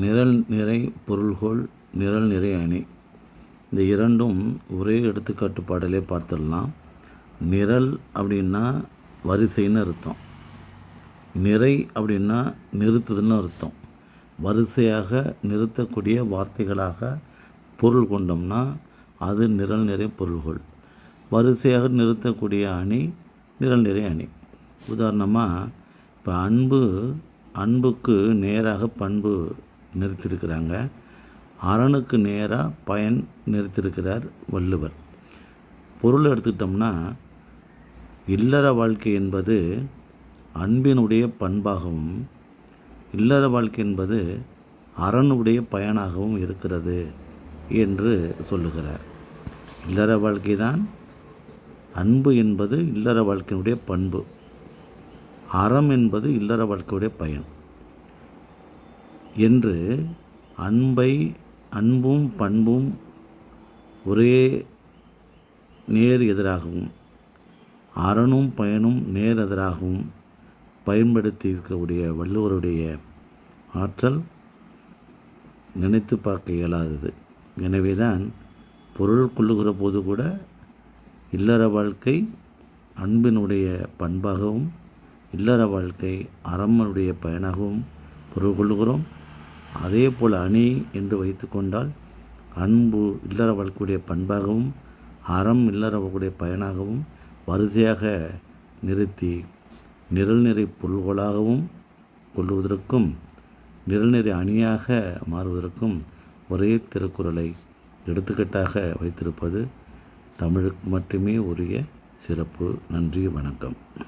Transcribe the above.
நிரல் நிறை பொருள்கோள் நிரல் நிறை அணி. இந்த இரண்டும் ஒரே எடுத்துக்காட்டு பாடலே பார்த்துடலாம். நிரல் அப்படின்னா வரிசைன்னு அர்த்தம். நிறை அப்படின்னா நிறுத்துதுன்னு அர்த்தம். வரிசையாக நிறுத்தக்கூடிய வார்த்தைகளாக பொருள் கொண்டோம்னா அது நிரல் நிறை பொருள்கள். வரிசையாக நிறுத்தக்கூடிய அணி நிரல் நிறை அணி. உதாரணமாக இப்போ அன்பு அன்புக்கு நேராக பண்பு நிறுத்தியிருக்கிறாங்க. அரணுக்கு நேராக பயன் நிறுத்தியிருக்கிறார் வள்ளுவர். பொருள் எடுத்துக்கிட்டோம்னா இல்லற வாழ்க்கை என்பது அன்பினுடைய பண்பாகவும் இல்லற வாழ்க்கை என்பது அரணுடைய பயனாகவும் இருக்கிறது என்று சொல்லுகிறார். இல்லற வாழ்க்கை தான் அன்பு என்பது இல்லற வாழ்க்கையினுடைய பண்பு. அறம் என்பது இல்லற வாழ்க்கையுடைய பயன். என்று அன்பை அன்பும் பண்பும் ஒரே நேர் எதிராகவும் அறனும் பயனும் நேர் எதிராகவும் பயன்படுத்தி இருக்கக்கூடிய வள்ளுவருடைய ஆற்றல் நினைத்து பார்க்க இயலாதது. எனவே தான் பொருள் கொள்ளுகிற போது கூட இல்லற வாழ்க்கை அன்பினுடைய பண்பாகவும் இல்லற வாழ்க்கை அறமனுடைய பயனாகவும் பொருள் கொள்கிறோம் அதே போல் அணி என்று வைத்துக்கொண்டால் அன்பு இல்லற வாழ்க்கையுடைய பண்பாகவும் அறம் இல்லற வாழ்க்கையுடைய பயனாகவும் வரிசையாக நிறுத்தி நிரல்நிறை பொருள்களாகவும் கொள்ளுவதற்கும் நிரல்நிறை அணியாக மாறுவதற்கும் ஒரே திருக்குறளை எடுத்துக்கட்டாக வைத்திருப்பது தமிழுக்கு மட்டுமே உரிய சிறப்பு. நன்றி வணக்கம்.